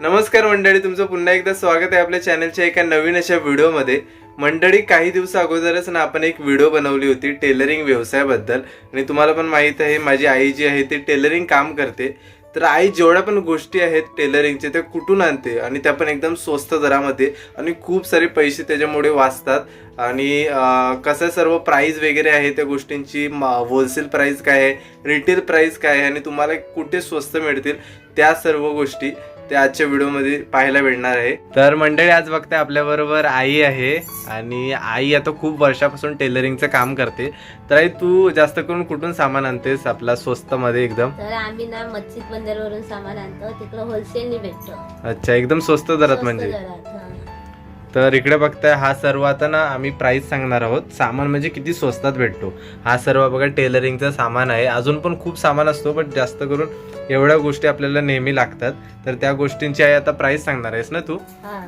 नमस्कार मंडळी तुमचं पुन्हा एकदा स्वागत आहे आपल्या चॅनलच्या एका नवीन अशा व्हिडिओमध्ये. मंडळी काही दिवसा अगोदरच ना आपण एक व्हिडिओ बनवली होती टेलरिंग व्यवसायाबद्दल. आणि तुम्हाला पण माहीत आहे माझी आई जी आहे ती टेलरिंग काम करते. तर आई जेवढ्या पण गोष्टी आहेत टेलरिंगचे त्या कुठून आणते? आणि त्या पण एकदम स्वस्त दरामध्ये आणि खूप सारे पैसे त्याच्यामुळे वाचतात. आणि कसं सर्व प्राईज वगैरे आहे त्या गोष्टींची. होलसेल प्राईज काय आहे रिटेल प्राईज काय आहे आणि तुम्हाला कुठे स्वस्त मिळतील त्या सर्व गोष्टी. ते आजच्या व्हिडिओमध्ये पाहायला भेटणार आहे. तर मंडळी आज बघते आपल्या बरोबर आई आहे आणि आई आता खूप वर्षापासून टेलरिंगचं काम करते. तर आई तू जास्त करून कुठून सामान आणतेस आपला स्वस्त मध्ये एकदम? तर आम्ही ना मच्छी बंदरवरून सामान आणतो. तिकडं होलसेलनी भेटतो. अच्छा एकदम स्वस्त दरात म्हणजे? दरात. तर इकडे बघताय हा सर्व आता ना आम्ही प्राइस सांगणार आहोत. सामान म्हणजे किती स्वस्तात भेटतो. हा सर्व बघा टेलरिंगचा सामान आहे. अजून पण खूप सामान असतो पण जास्त करून एवढ्या गोष्टी आपल्याला नेहमी लागतात. तर त्या गोष्टींची आहे आता प्राइस सांगणार आहेस ना तू? हा.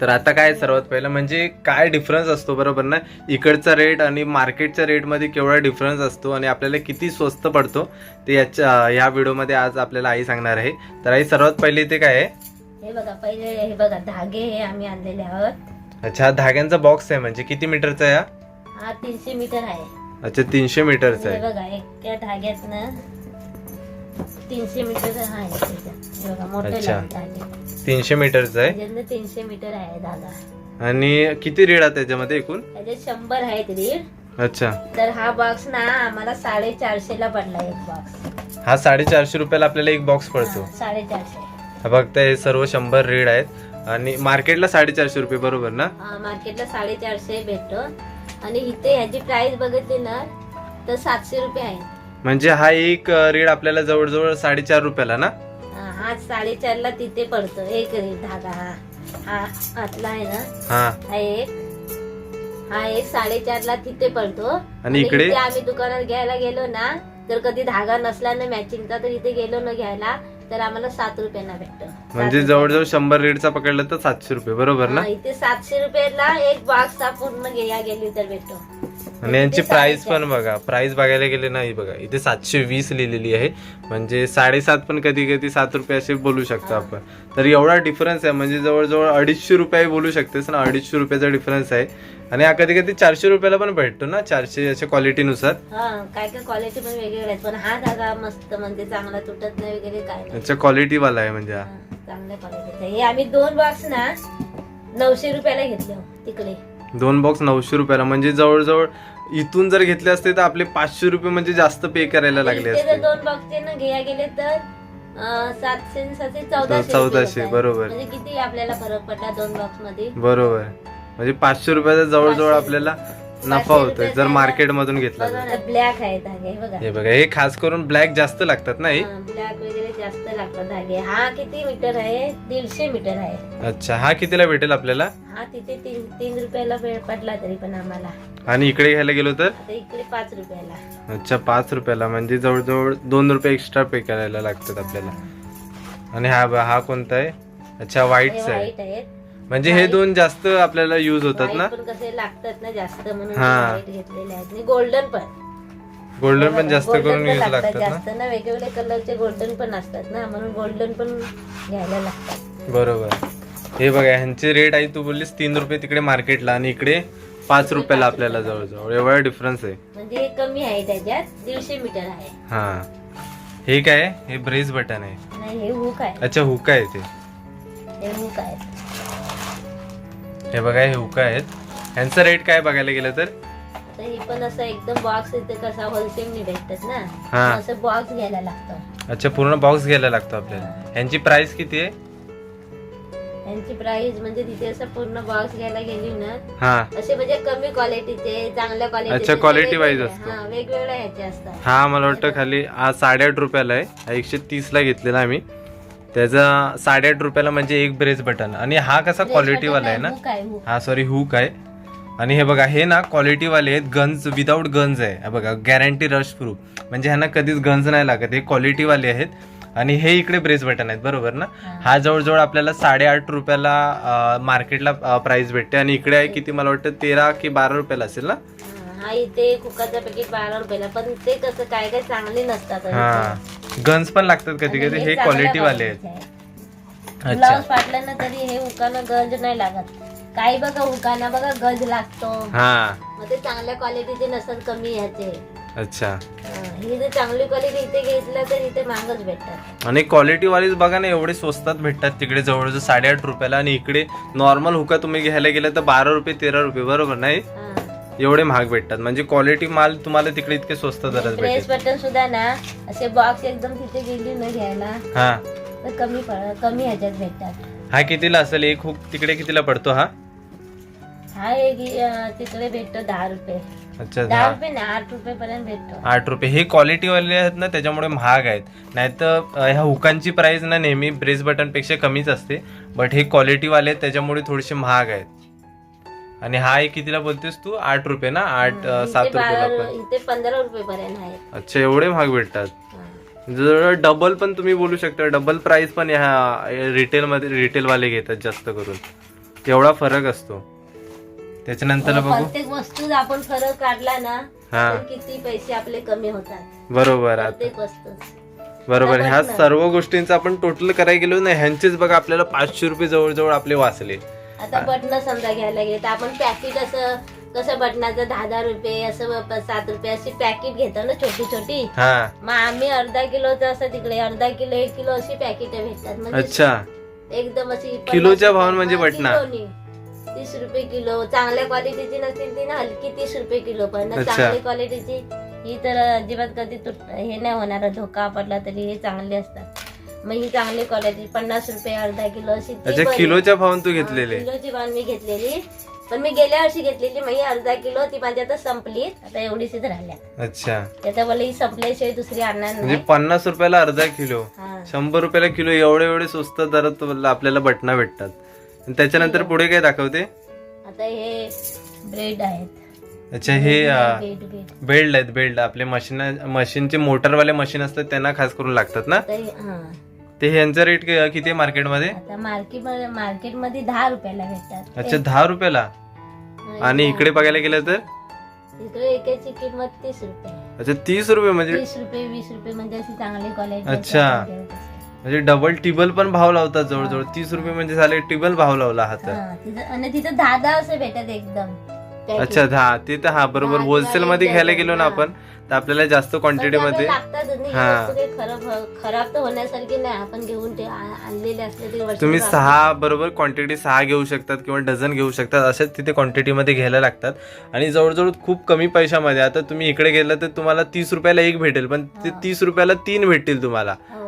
तर आता काय सर्वात पहिलं म्हणजे काय डिफरन्स असतो बरोबर ना? इकडचा रेट आणि मार्केटच्या रेटमध्ये केवढा डिफरन्स असतो आणि आपल्याला किती स्वस्त पडतो ते याच्या ह्या व्हिडिओमध्ये आज आपल्याला आई सांगणार आहे. तर आई सर्वात पहिले इथे काय आहे? हे बघा पहिले हे बघा धागे हे आम्ही आणलेले आहोत. अच्छा हा धाग्यांचा बॉक्स आहे म्हणजे किती मीटरचा आहे हा? हा तीनशे मीटर आहे. अच्छा तीनशे मीटरचा हे आहे. बघा एक त्या धाग्यात ना तीनशे मीटर आहे त्याच्यात. हे बघा मोठे अच्छा. धागे. तीनशे मीटरचा आहे? त्याच्यातनं तीनशे मीटर आहे धागा. आणि किती रीड आहे त्याच्यामध्ये एकूण? त्याच्यात शंभर आहेत रीड. अच्छा. तर हा बॉक्स ना आम्हाला साडेचारशे ला पडला एक बॉक्स हा साडेचारशे रुपयाला आपल्याला एक बॉक्स पडतो. साडेचारशे. बघता हे सर्व शंभर रीड आहेत. आणि मार्केटला साडेचारशे रुपये बरोबर ना? मार्केटला साडेचारशे भेटतो. आणि इथे ह्याची प्राइस बघितली ना तर सातशे रुपये आहे. म्हणजे हा एक रीड आपल्याला जवळजवळ साडेचार रुपयाला ना? हा, हा साडेचारला तिथे पडतो. एक रे धागा हा हा. आतला आहे ना? हा. हा एक. हा एक साडेचारला तिथे पडतो. आणि इकडे? आम्ही दुकानात घ्यायला गेलो ना तर कधी धागा नसला ना मॅचिंगचा तर इथे गेलो ना घ्यायला. तर आम्हाला सात रुपयांना भेटतो. म्हणजे जवळजवळ शंभर रीडचा पकडलं तर सातशे रुपये बरोबर ना? इथे सातशे रुपयाला एक बॉक्स पूर्ण घ्या गेली तर भेटतो. आणि यांची प्राइस. पण बघा प्राइस बघायला गेले नाही बघा इथे सातशे वीस लिहिलेली आहे. म्हणजे साडेसात पण कधी कधी सात रुपये असे बोलू शकतो. आपण. तर एवढा डिफरन्स आहे म्हणजे जवळजवळ अडीचशे रुपये बोलू शकतेस ना अडीचशे रुपयाचा डिफरन्स आहे. आणि हा कधी कधी चारशे रुपयाला पण भेटतो ना चारशे अशा क्वालिटीनुसार हा काय काय क्वालिटी पण वेगवेगळ्या आहेत पण हा धागा मस्त म्हणजे चांगला तुटत नाही वगैरे काय नाही. याच्या क्वालिटीवाला आहे म्हणजे हा. हा, चांगल्या क्वालिटीचा हे आम्ही दोन बॉक्स ना नऊशे रुपयाला घेतले हो, तिकडे. दोन बॉक्स नऊशे रुपयाला. म्हणजे जवळजवळ इथून जर घेतले असते तर आपले पाचशे रुपये म्हणजे जास्त पे करायला लागले इथे जर असते. दोन बॉक्सचे ना घ्या गेले तर अं, सातशे चौदाशे चौदाशे, बरोबर. म्हणजे किती आपल्याला फरक पडला दोन बॉक्समध्ये? बरोबर. म्हणजे पाचशे रुपयाचा जवळजवळ. आपल्याला नफा होतोय. जर मार्केट मधून घेतला तर. ब्लॅक आहे धागे हे बघा. हे बघा हे खास करून ब्लॅक जास्त लागतात ना हे? ब्लॅक वगैरे जास्त लागतात धागे हा. किती मीटर आहे? दीडशे मीटर आहे. अच्छा हा कितीला भेटेल आपल्याला? हा तिथे तीन तीन रुपयाला वेळ पडला तरी पण आम्हाला. आणि इकडे घ्यायला गेलो तर? आता इकडे पाच रुपयाला. अच्छा पाच रुपयाला. म्हणजे जवळजवळ दोन रुपये एक्स्ट्रा पे करायला लागतात आपल्याला. आणि हा ब- हा कोणता आहे? अच्छा हे व्हाईटचा आहे. व्हाईट आहेत. म्हणजे हे दोन जास्त आपल्याला युज होतात ना? पण कसे लागतात ना जास्त म्हणून हा. घेतलेले आहेत. आणि गोल्डन पण. गोल्डन पण जास्त Golden करून पण युज लागतात ना? जास्त ना? वेगवेगळे कलरचे गोल्डन पण असतात ना? म्हणून गोल्डन पण घ्यायला लागतात. बरोबर. हे बघा ह्यांचे रेट आहे तू बोललीस तीन रुपये तिकडे मार्केटला आणि इकडे पाच रुपयाला आपल्याला जवळजवळ. एवढा डिफरन्स आहे. म्हणजे हे कमी आहे त्याच्यात. दीडशे मीटर आहे. हा. हे काय आहे? हे ब्रेस बटन आहे. नाही हे हुक आहे. अच्छा हुका आहे ते. हे हुक आहे. हे बघा हे हुका आहेत. ह्यांचा रेट काय बघायला गेलं तर? हे पण असं एकदम बॉक्स इथे कसा होलसेल भेटतात ना. हा. असं बॉक्स घ्यायला लागतं. अच्छा पूर्ण बॉक्स घ्यायला लागतो आपल्याला. ह्यांची प्राइस किती आहे? यांची प्राइस म्हणजे तिथे असं पूर्ण बॉक्स घ्यायला गेली ना हा. असे म्हणजे कमी क्वालिटीचे चांगल्या क्वालिटीचे अच्छा, quality wise असतो. हा वेगवेगळ्या ह्याचे असतात. हा मला वाटतं खाली हा साडेआठ रुपयाला आहे. हा एकशे तीसला घेतलेला आम्ही. त्याचा साडेआठ रुपयाला म्हणजे एक ब्रेस बटन. आणि हा कसा क्वालिटीवाला आहे ना? हा सॉरी हुक आहे. आणि हे बघा हे ना क्वालिटीवाले आहेत गन्स विदाऊट गन्स आहे. बघा गॅरंटी रश प्रूफ म्हणजे ह्यांना कधीच गन्स नाही लागत. हे क्वालिटीवाले आहेत. आणि हे इकडे ब्रेस बटन आहेत बरोबर ना? हा. जवळजवळ आपल्याला साडेआठ रुपयाला मार्केटला प्राइस भेटते. आणि इकडे आहे किती मला वाटतं तेरा की बारा रुपयाला असेल ना? हा, इथे कुकरचा पॅकेट बारा रुपयाला पण ते कसं काय काय चांगले नसतात. हा. गन्स पण लागतात कधी कधी. हे चांगल्या क्वालिटीवाले आहेत. अच्छा. ब्लाऊज फाटलं ना तरी हे उकानं गंज नाही लागत. काही बघा उकाना बघा गंज लागतो. हा. मग ते चांगल्या क्वालिटीचे नसतात कमी ह्याचे. अच्छा. हा, ही जर चांगली क्वालिटी इथे घेतलं तर इथे महागच भेटतात. आणि क्वालिटी वालीच बघा ना एवढे स्वस्तात भेटतात तिकडे जवळजवळ साडेआठ रुपयाला. आणि इकडे नॉर्मल हुका तुम्ही घ्यायला गेलं तर बारा रुपये तेरा रुपये. बरोबर नाही? हा. एवढे महाग भेटतात. म्हणजे क्वालिटी माल तुम्हाला तिकडे इतके स्वस्त दरात प्रेस भेटेल. बटन सुद्धा ना असे बॉक्स एकदम तिथे गेली न घ्यायला हा. तर कमी पड- कमी ह्याच्यात भेटतात. हा कितीला असेल? एक हुक तिकडे कितीला पडतो हा? हा एक अं, तिकडे भेटतो दहा रुपये. अच्छा दहा रुपये ना आठ रुपये पर्यंत भेटतो. आठ रुपये. हे क्वालिटी वाले आहेत ना त्याच्यामुळे महाग आहेत. नाहीतर अं, ह्या हुकांची प्राइस ना नेहमी ब्रेस बटनपेक्षा कमीच असते. बट हे क्वालिटी वाले आहेत त्याच्यामुळे थोडेसे महाग आहेत. आणि हा एक कितीला बोलतेस तू? आठ रुपये ना? आठ सात रुपयाला बारा- पण. इथे पंधरा रुपये पर्यंत अच्छा एवढे महाग भेटतात. जर डबल पण तुम्ही बोलू शकता. डबल प्राइस पण ह्या रिटेल मध्ये रिटेल वाले घेतात जास्त करून. एवढा फरक असतो. त्याच्यानंतर बघू. प्रत्येक वस्तू आपण फरक काढला ना हा. तर किती पैसे आपले कमी होतात. बरोबर आता. प्रत्येक वस्तू बरोबर. ह्या. सर्व गोष्टींचा आपण टोटल करायला गेलो ना ह्यांचेच बघा आपल्याला पाचशे रुपये जवळजवळ आपले वाचले. आता बटन समजा घ्यायला गेले तर आपण पॅकेट असं कसं बटनाचं दहा दहा रुपये असं सात रुपये अशी पॅकेट घेतो ना छोटी छोटी. हा. मग आम्ही अर्धा किलोचं असं तिकडे अर्धा किलो एक किलो अशी पॅकेट भेटतात. म्हणजे अच्छा. एकदम अशी किलोच्या भावानं म्हणजे हा, बटणा? किलोनी. तीस रुपये किलो. चांगल्या क्वालिटीची नसतील ती ना हलकी तीस रुपये किलो पण. अच्छा. चांगली क्वालिटीची ही तर अजिबात कधी तुट हे नाही होणार. धोका पडला तरी हे चांगले असतात. मग ही चांगली क्वालिटी पन्नास रुपये अर्धा किलो अशी ती अच्छा बरी. किलोच्या भावान तू घेतलेले? किलोची मी घेतलेली. पण मी गेल्या वर्षी घेतलेली मग ही अर्धा किलो ती माझी आता संपली. आता एवढीशीच राहिल्या. अच्छा. त्याच्या बोलले ही संपल्याशिवाय दुसरी आणणार म्हणजे नाही. पन्नास रुपयाला अर्धा किलो. हा. शंभर रुपयाला किलो एवढे एवढे स्वस्त दरात तुम्हाला- आपल्याला बटना भेटतात. आणि त्याच्यानंतर पुढे काय दाखवते? आता हे ब्रेड आहेत. अच्छा हे अं, ब्रेड ब्रेड बेल्ट आहेत बेल्ट. आपले मशीन मशीनचे मोटरवाले मशीन असतात त्यांना खास करून लागतात ना? आता हे- हा. ते ह्यांचा रेट किती आहे मार्केटमध्ये आता मार्केट मार्केटमध्ये दहा रुपयाला भेटतात. अच्छा दहा रुपयाला? आणि इकडे बघायला गेलं तर? इकडे एकाची किंमत तीस रुपये. अच्छा तीस रुपये म्हणजे तीस रुपये वीस रुपये म्हणजे अशी चांगली क्वालिटी अच्छा. म्हणजे डबल टिबल पण भाव लावतात जवळजवळ. तीस रुपये म्हणजे झाले टिबल भाव लावला हा तर आणि तिथं दहा दहा असं भेटत एकदम. अच्छा दहा ते तर हा बरोबर होलसेल मध्ये घ्यायला गेलो ना हा. आपण तर आपल्याला जास्त क्वांटिटी मध्ये. ही हा. खराब खराब तर होण्यासारखी नाही आपण घेऊन आणलेले असले तुम्ही सहा बरोबर क्वांटिटी सहा घेऊ शकतात किंवा डझन घेऊ शकतात अशाच तिथे क्वांटिटी मध्ये घ्यायला लागतात आणि जवळजवळ खूप कमी पैशामध्ये आता तुम्ही इकडे गेलं तर तुम्हाला तीस रुपयाला एक भेटेल पण ते हा. तीस रुपयाला तीन भेटतील तुम्हाला हो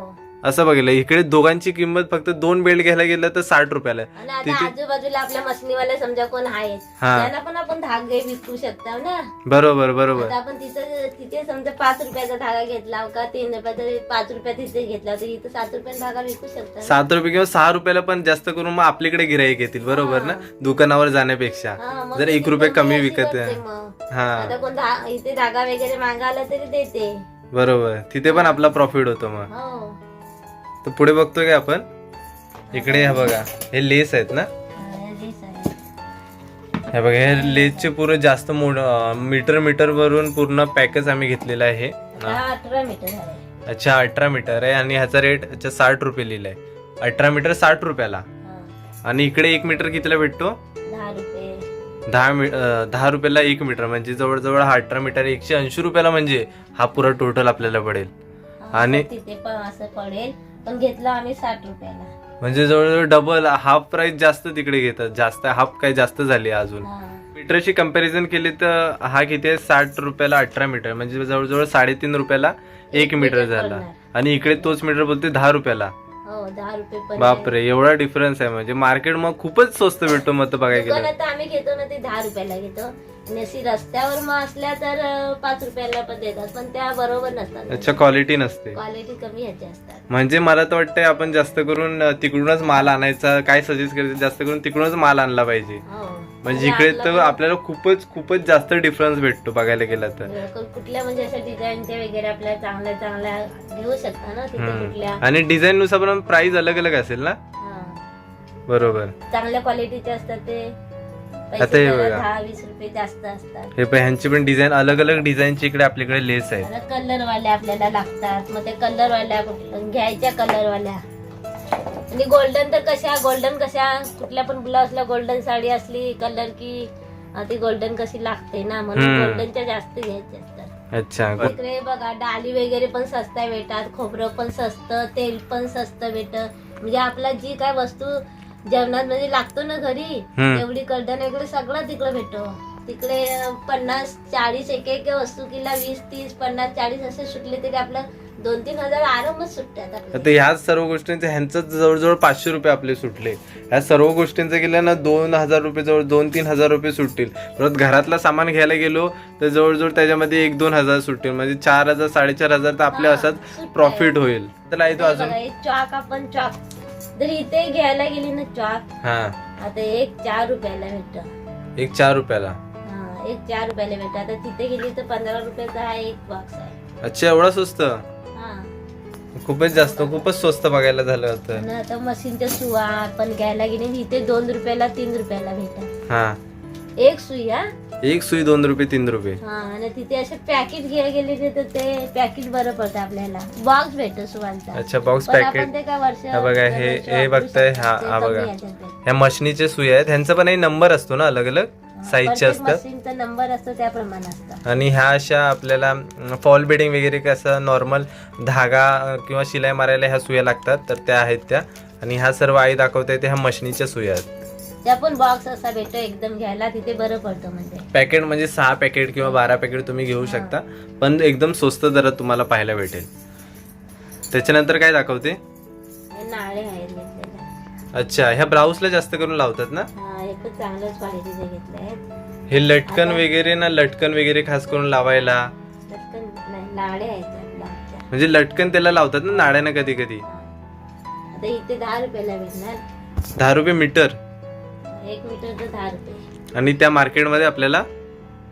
असं बघितलं. इकडे दोघांची किंमत फक्त दोन बेल्ट घ्यायला गेलं तर साठ रुपयाला आहे. आणि आता तिथे- आजूबाजूला आपल्या समजा कोण आहेत हा. त्यांना पण आपण धागे विकू शकतो ना. बरोबर बरोबर. आता आपण तिथं तिथे समजा पाच रुपयाचा धागा घेतला का तीन रुपयाचा पाच रुपया तिथे घेतला तर इथं सात रुपयाचा धागा विकू शकता. सात रुपये किंवा सहा रुपयाला पण जास्त करून मग आपल्याकडे गिराईक येतील बरोबर ना? दुकानावर जाण्यापेक्षा. हा, मग जर एक रुपये कमी विकत करते आहे. मग. हा. आता कोण धा- इथे धागा वगैरे मागायला तरी देते. बरोबर. तिथे पण आपला प्रॉफिट होतो मग. हो. तर पुढे बघतोय का आपण? इकडे ह्या बघा हे लेस आहेत ना? हा, आहे. हे बघा हे लेसचे पूर्ण जास्त मोड मीटर मीटर वरून पूर्ण पॅकेज आम्ही घेतलेलं आहे. हा अच्छा अठरा मीटर आहे आणि ह्याचा रेट अच्छा साठ रुपये लिहिलाय. अठरा मीटर साठ रुपयाला. हा, आणि इकडे एक मीटर कितीला भेटतो? दहा मी दहा रुपयाला एक मीटर म्हणजे जवळजवळ हा अठरा मीटर एकशे ऐंशी रुपयाला म्हणजे हा पुरा टोटल आपल्याला पडेल. हा, आणि- पण घेतला आम्ही साठ रुपयाला. म्हणजे जवळजवळ डबल हाफ प्राइस जास्त तिकडे घेतात. जास्त हाफ काय जास्त झाली अजून. हा. मीटरशी कंपॅरिझन केली तर हा किती आहे? साठ रुपयाला अठरा मीटर. म्हणजे जवळजवळ साडेतीन रुपयाला एक मीटर झाला. पडणार. आणि इकडे तोच मीटर बोलते दहा रुपयाला. हो दहा रुपये पण बापरे एवढा डिफरन्स आहे. म्हणजे मार्केट मग खूपच स्वस्त भेटतो मग तर बघायला गेलं आम्ही घेतो ना ते दहा रुपयाला घेतो. आणि अशी रस्त्यावर मग असल्या तर अं, पाच रुपयाला पण देतात. पण त्या बरोबर नसतात. अच्छा क्वालिटी नसते. क्वालिटी कमी ह्याची असतात. म्हणजे मला तर वाटतंय आपण जास्त करून अं, तिकडूनच माल आणायचा काय सजेस्ट करायचं जास्त करून तिकडूनच माल आणला पाहिजे. हो. म्हणजे इकडे तर आपलं आपल्याला खूपच खूपच जास्त डिफरन्स भेटतो बघायला गेला तर. कुठल्या म्हणजे अशा डिझाईनच्या वगैरे आपल्याला चांगल्या चांगल्या घेऊ शकता ना तिथे. कुठल्या? आणि डिझाईन नुसार पण प्राइस अलग अलग असेल ना? हा. बरोबर. चांगल्या क्वालिटीचे असतात ते. आता हे बघा. दहा वीस रुपये जास्त असतात. हे पण ह्यांची पण डिझाईन अलग अलग डिझाईनची इकडे आपल्याकडे लेस आहे कलर वाल्या आपल्याला लागतात. मग त्या कलर वाल्या घ्यायच्या कलर वाल्या. आणि गोल्डन तर कशा गोल्डन कशा? कुठल्या पण ब्लाउजला गोल्डन साडी असली कलर की अं, ती गोल्डन कशी लागते ना? म्हणून हम्म. गोल्डनच्या जास्त घ्यायचे असतात. अच्छा इकडे बघा डाली वगैरे पण सस्त्या भेटतात खोबरं पण स्वस्त तेल पण स्वस्त भेट म्हणजे आपला जी काय वस्तू जेवणात म्हणजे लागतो ना घरी हम्म. तेवढी कडण वगैरे सगळं तिकडे भेटतो. तिकडे अं, पन्नास चाळीस एक एक वस्तू किला वीस तीस पन्नास चाळीस असे सुटले तरी आपलं दोन तीन हजार आरामात सुटतात आपल्याला. आता ह्या सर्व गोष्टींचे ह्यांचं जवळजवळ पाचशे रुपये आपले सुटले. ह्या सर्व गोष्टींचं केलं ना दोन हजार रुपये जवळ दोन तीन हजार रुपये सुटतील. परत घरातला सामान घ्यायला गेलो तर जवळजवळ त्याच्यामध्ये एक दोन हजार सुटतील. म्हणजे चार हजार साडेचार हजार तर आपले हा, असंच सुटतंय. प्रॉफिट होईल. तर आहे तो अजून बघा, चॉक आपण चॉक जर इथे घ्यायला गेली ना चॉक हा. आता एक चार रुपयाला भेटत. एक चार रुपयाला. एक चार रुपयाला भेटत. आता तिथे गेली तर पंधरा रुपयाचा हा एक बॉक्स आहे. अच्छा एवढा स्वस्त खूपच जास्त खूपच स्वस्त बघायला झालं होतं. आणि आता मशीनच्या सुवा आपण घ्यायला गेली आणि इथे दोन रुपयाला तीन रुपयाला भेटत हा. एक सुई हा? एक सुई दोन रुपये तीन रुपये. हा आणि तिथे असे पॅकेट घ्यायला गेले तर ते पॅकेट बरं पडतं आपल्याला. बॉक्स भेटतो सुवांचा. अच्छा बॉक्स पण आपण पॅकेट ते काय वर्ष हा बघा, हे- हे बघताय. हा- ते हा बघा. ह्या मशनीचे सुई आहेत. ह्यांचा पण नंबर असतो ना अलग अलग साईजचे असतात. मशीनचा नंबर असतो त्याप्रमाणे असतं. आणि ह्या अशा आपल्याला फॉल बेडिंग वगैरे कसं नॉर्मल धागा किंवा शिलाई मारायला ह्या सुया लागतात तर त्या आहेत त्या. आणि ह्या सर्व आई दाखवते ह्या मशनीच्या सुया आहेत. त्या पण बॉक्स असा भेटतो एकदम घ्यायला तिथे बरं पडतं म्हणजे. पॅकेट म्हणजे सहा पॅकेट किंवा बारा पॅकेट तुम्ही घेऊ शकता. पण एकदम स्वस्त दरात तुम्हाला पाहायला भेटेल. त्याच्यानंतर काय दाखवते? हे नाळे आहेत घेतलेले. अच्छा ह्या ब्लाऊजला जास्त करून लावतात ना? हा. हे पण चांगल्याच क्वालिटीचे घेतले आहेत. हे लटकन वगैरे ना लटकन वगैरे खास करून लावायला? पटकन नाही नाळे आहेत. म्हणजे लटकन त्याला लावतात ना नाड्यानं कधी कधी. आता इथे दहा रुपयाला भेटणार. दहा रुपये मीटर? एक मीटर तर दहा रुपये. आणि त्या मार्केटमध्ये आपल्याला?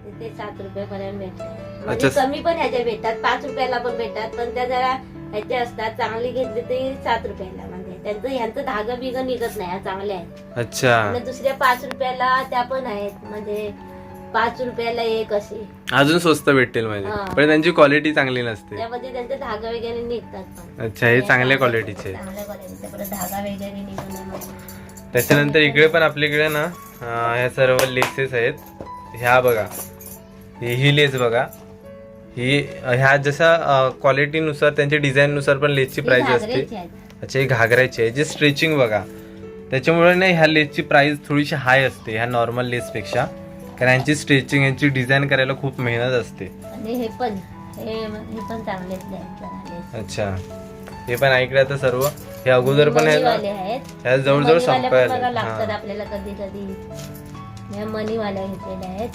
तिथे सात रुपयापर्यंत भेटते. अच्छा. म्हणजे कमी पण ह्याच्या भेटतात पाच रुपयाला पण भेटतात पण त्या जरा ह्याचे असतात चांगली घेतली ते सात रुपयाला. त्यांचं ह्यांचं धागा बिग निघत नाही हा चांगले आहेत. अच्छा. आणि दुसऱ्या पाच रुपयाला त्या पण आहेत म्हणजे पाच रुपयाला एक अशी. अजून स्वस्त भेटतील म्हणजे. हा. पण त्यांची क्वालिटी चांगली नसते. त्यामध्ये त्यांचे धागा वगैरे निघतात पण. अच्छा हे चांगल्या क्वालिटीचे चांगल्या क्वालिटीचे परत धागा वगैरे निघून नाही मग. त्याच्यानंतर इकडे पण आपल्याकडे ना अं, ह्या सर्व लेसेस आहेत. ह्या बघा. ही ही लेस बघा. ही ह्या जसा क्वालिटीनुसार त्यांच्या डिझाईननुसार पण लेसची ही प्राइस असते. घागरेची आहेत. अच्छा ही घागराची आहे जे स्ट्रेचिंग बघा. त्याच्यामुळे ना ह्या लेसची प्राइस थोडीशी हाय असते ह्या नॉर्मल लेसपेक्षा कारण यांची स्ट्रेचिंग यांची डिझाईन करायला खूप मेहनत असते. हे पण. अच्छा. हे पण ऐकलं आता सर्व. हे अगोदर पण आहेत. ह्या जवळजवळ संपायला हा. कधी कधी मनीवाल्या घेतलेल्या आहेत.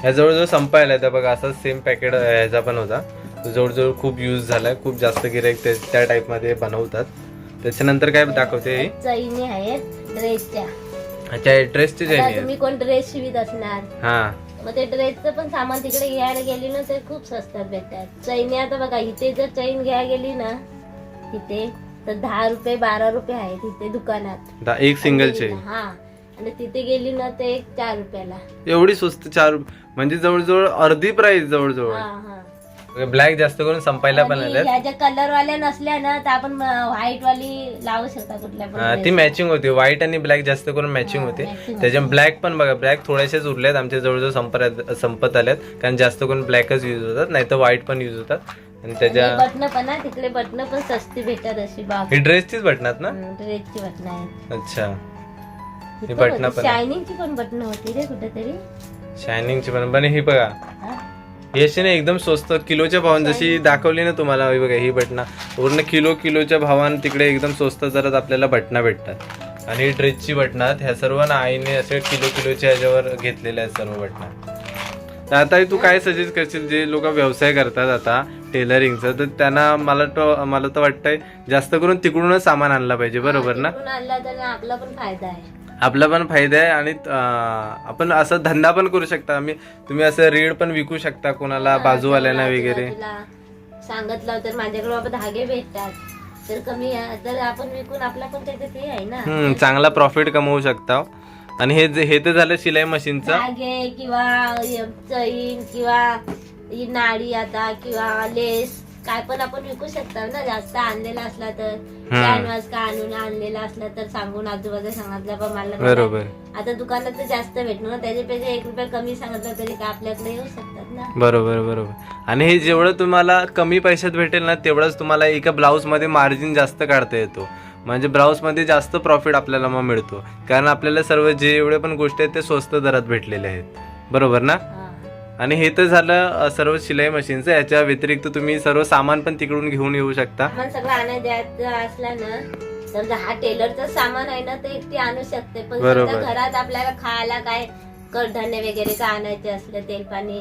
ह्या जवळजवळ संपायला आहे. तर बघा असाच सेम पॅकेट ह्याचा पण होता. तो जवळजवळ खूप यूज झालाय. खूप जास्त गिराईक ते त्या टाईपमध्ये बनवतात. त्याच्यानंतर काय दाखवते? चैनी आहेत ड्रेसच्या अच्छा ड्रेसची चैनी तुम्ही कोण ड्रेस शिवित असणार? हा. मग ते ड्रेसचं पण सामान तिकडे घ्यायला गेली ना ते खूप स्वस्तात भेटतात. चैनी आता बघा इथे जर चैन घ्यायला गेली ना इथे तर दहा रुपये बारा रुपये आहेत इथे दुकानात. एक सिंगल चेन हा आणि तिथे गेली ना ते एक चार रुपयाला. एवढी स्वस्त चार म्हणजे जवळजवळ अर्धी प्राइस जवळजवळ. हा. ब्लॅक जास्त करून संपायला पण ह्या ज्या कलर वाल्या नसल्या ना तर आपण व्हाईट वाली लावू शकता कुठल्या पण ती. मॅचिंग होती. व्हाईट आणि ब्लॅक जास्त करून मॅचिंग होते. त्याच्या ब्लॅक पण बघा ब्लॅक थोड्याशाच उरल्यात आमच्या जवळजवळ संपत संपत आल्यात. कारण जास्त करून ब्लॅकच यूज होतात नाही तर व्हाईट पण यूज होतात. आणि त्याच्या बटन पण ना तिकडे बटन पण सस्ती भेटतात अशी बाग ही ड्रेसचीच बटनात ना? ड्रेसची बटन आहेत अच्छा. ही बटणं पण आहे. शायनिंगची पण बटन होती रे कुठेतरी. शायनिंगची पण पण ही बघा. अशी ना एकदम स्वस्त. किलोच्या भावान जशी दाखवली ना तुम्हाला ही बघा ही बटना पूर्ण किलो किलोच्या भावान तिकडे एकदम स्वस्त दरात आपल्याला बटना भेटतात. आणि ड्रेसची बटनात ह्या सर्व ना आईने असे किलो किलोच्या ह्याच्यावर घेतलेल्या आहेत सर्व बटना तर आता तू काय सजेस्ट करशील? जे लोक व्यवसाय करतात आता टेलरिंगचं तर त्यांना मला तो मला तर वाटतंय जास्त करून तिकडूनच सामान आणलं पाहिजे. बरोबर ना? आणला तर आपला पण फायदा आहे. आपला पण फायदा आहे आणि आपण असं धंदा पण करू शकता. आम्ही तुम्ही असं रीड पण विकू शकता कोणाला बाजूवाल्यांना वगैरे. तुला सांगितलं तर माझ्याकडे बाबा धागे भेटतात. तर कमी तर आपण विकून आपला पण हे आहे ना. चांगला प्रॉफिट कमवू शकता. आणि हे हे तर झालं शिलाई मशीनचं. धागे किंवा चैन किंवा नाडी आता किंवा लेस. काय पण आपण विकू शकतो ना जास्त आणलेला असला तर. कॅनवास का आणून आणलेला असला तर सांगून आजूबाजू सांगितलं बा मला बरोबर. आता दुकानात तर जास्त भेटणार ना त्याच्यापेक्षा एक रुपया कमी सांगितलं तरी का आपल्याकडे येऊ शकतात ना. बरोबर बरोबर. आणि हे जेवढं तुम्हाला कमी पैशात भेटेल ना तेवढंच तुम्हाला एका ब्लाऊजमध्ये मार्जिन जास्त काढता येतो. म्हणजे ब्लाऊजमध्ये जास्त प्रॉफिट आपल्याला मग मिळतो. कारण आपल्याला सर्व जे एवढे पण गोष्टी आहेत ते स्वस्त दरात भेटलेले आहेत. बरोबर ना. आणि हे तर झालं सर्व शिलाई मशीनचं. याच्या व्यतिरिक्त तुम्ही सर्व सामान पण तिकडून घेऊन येऊ शकता. सामान सगळं आणायचं द्यायचं असला ना समजा हा टेलरचं सामान आहे ना ते एकटी आणू शकते. पण बरोबर. समजा घरात आपल्याला खायला काय कडधान्य वगैरे काय आणायचे असले तेल पाणी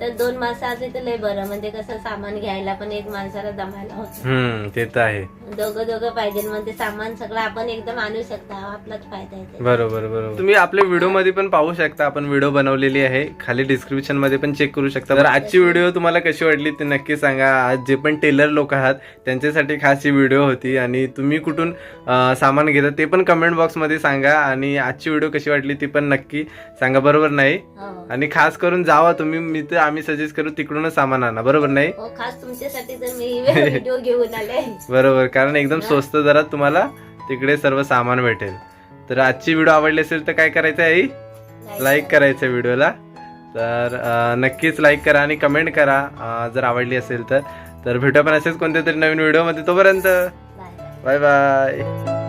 तर दोन माणसं असले तर लय बरं. म्हणजे कसं सामान घ्यायला पण एक माणसाला जमायला होतं. हम्म ते तर आहे. दोघं दोघं पाहिजे म्हणजे सामान सगळं आपण एकदम आणू शकता आपलाच फायदा आहे. बरोबर बरोबर. तुम्ही आपल्या व्हिडिओमध्ये पण पाहू शकता आपण व्हिडिओ बनवलेली आहे. खाली डिस्क्रिप्शनमध्ये पण चेक करू शकता. तर आजची व्हिडिओ तुम्हाला कशी वाटली ते नक्की सांगा. आज जे पण टेलर लोक आहात त्यांच्यासाठी खास ही व्हिडिओ होती. आणि तुम्ही कुठून सामान घेता ते पण कमेंट बॉक्समध्ये सांगा. आणि आजची व्हिडिओ कशी वाटली ती पण नक्की सांगा. बरोबर नाही? हो. आणि खास करून जावा तुम्ही. मी तर आम्ही सजेस्ट करू तिकडूनच सामान आणा. बरोबर नाही? हो खास तुमच्यासाठी तर मी व्हिडिओ घेऊन आले. बरोबर. कारण एकदम स्वस्त दरात तुम्हाला तिकडे सर्व सामान भेटेल. तर आजची व्हिडिओ आवडली असेल तर काय करायचं आहे आई लाईक करायचं व्हिडिओला. तर नक्कीच लाईक करा आणि कमेंट करा जर आवडली असेल तर. तर भेटू आपण असेच कोणत्या तरी नवीन व्हिडिओमध्ये. तोपर्यंत. Bye bye bye